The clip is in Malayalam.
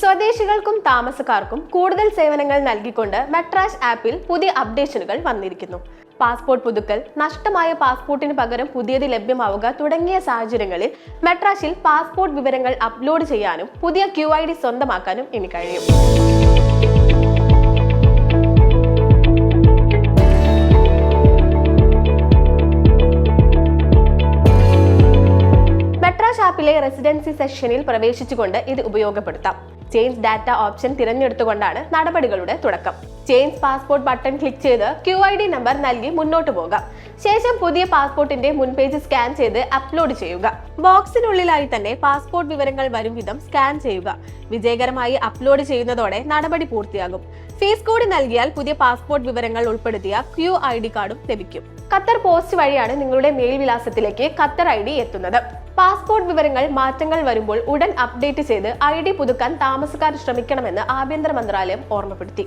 സ്വദേശികൾക്കും താമസക്കാർക്കും കൂടുതൽ സേവനങ്ങൾ നൽകിക്കൊണ്ട് മെട്രാഷ് ആപ്പിൽ പുതിയ അപ്ഡേഷനുകൾ വന്നിരിക്കുന്നു. പാസ്പോർട്ട് പുതുക്കൽ നഷ്ടമായ പാസ്പോർട്ടിന് പകരം പുതിയത് ലഭ്യമാവുക തുടങ്ങിയ സാഹചര്യങ്ങളിൽ മെട്രാഷിൽ പാസ്പോർട്ട് വിവരങ്ങൾ അപ്ലോഡ് ചെയ്യാനും പുതിയ ക്യു ഐ ഡി സ്വന്തമാക്കാനും ഇനി കഴിയും. മെട്രാഷ് ആപ്പിലെ റെസിഡൻസി സെക്ഷനിൽ പ്രവേശിച്ചുകൊണ്ട് ഇത് ഉപയോഗപ്പെടുത്താം. ചേഞ്ച് ഡാറ്റ ഓപ്ഷൻ തിരഞ്ഞെടുത്തുകൊണ്ടാണ് നടപടികളുടെ തുടക്കം. ചേഞ്ച് പാസ്പോർട്ട് ബട്ടൺ ക്ലിക്ക് ചെയ്ത് ക്യു ഐ ഡി നമ്പർ നൽകി മുന്നോട്ട് പോകാം. ശേഷം പുതിയ പാസ്പോർട്ടിന്റെ മുൻപേജ് സ്കാൻ ചെയ്ത് അപ്ലോഡ് ചെയ്യുക. ബോക്സിനുള്ളിലായി തന്നെ പാസ്പോർട്ട് വിവരങ്ങൾ വരും വിധം സ്കാൻ ചെയ്യുക. വിജയകരമായി അപ്ലോഡ് ചെയ്യുന്നതോടെ നടപടി പൂർത്തിയാകും. ഫീസ് കോഡ് നൽകിയാൽ പുതിയ പാസ്പോർട്ട് വിവരങ്ങൾ ഉൾപ്പെടുത്തിയ ക്യു ഐ ഡി കാർഡും ലഭിക്കും. ഖത്തർ പോസ്റ്റ് വഴിയാണ് നിങ്ങളുടെ മെയിൽ വിലാസത്തിലേക്ക് ഖത്തർ ഐ ഡി എത്തുന്നത്. പാസ്പോർട്ട് വിവരങ്ങൾ മാറ്റങ്ങൾ വരുമ്പോൾ ഉടൻ അപ്ഡേറ്റ് ചെയ്ത് ഐ ഡി പുതുക്കാൻ താമസക്കാർ ശ്രമിക്കണമെന്ന് ആഭ്യന്തര മന്ത്രാലയം ഓർമ്മപ്പെടുത്തി.